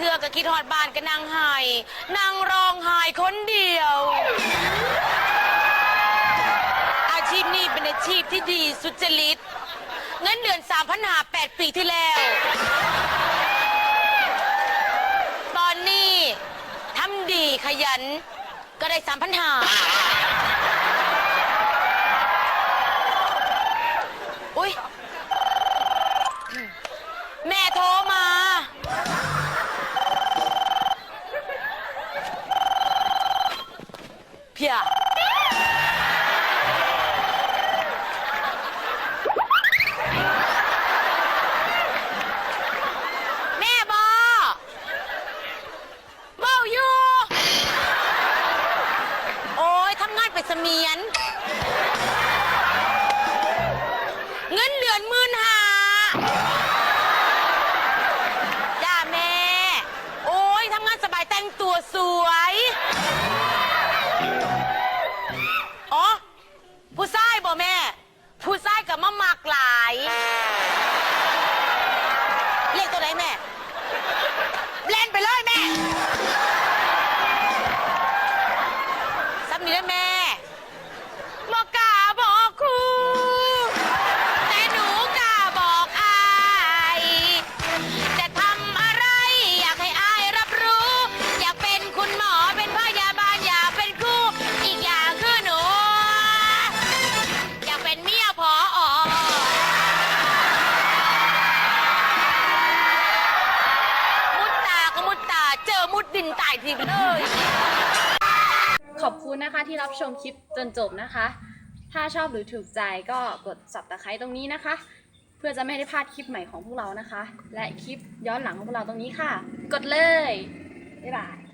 หอก็คิดบ้านก็นางไห้นางร้องไห้คนเดียว อาชีพนี้เป็นอาชีพที่ดีสุจริตเงินเดือนสามพันหาแปดปีที่แล้ว ตอนนี้ทำดีขยัน ก็ได้สามพันหาอุ้ยแม่โทร พียแม่บอเบ้าอยู่ โอ้ยทำงานไปเสมียน เงินเดือนหมื่นหาจ้าแม่ โอ้ยทำงานสบายแต่งตัวสวย มายกักหลายเรียกตัวไหนแม่เล่นไปเลยแม่ซับนี้ได้แม่ ดินตายทีเลยขอบคุณนะคะที่รับชมคลิปจนจบนะคะ ถ้าชอบหรือถูกใจก็กด subscribe ตรงนี้นะคะ เพื่อจะไม่ได้พลาดคลิปใหม่ของพวกเรานะคะ และคลิปย้อนหลังของพวกเราตรงนี้ค่ะ กดเลย บ๊ายบาย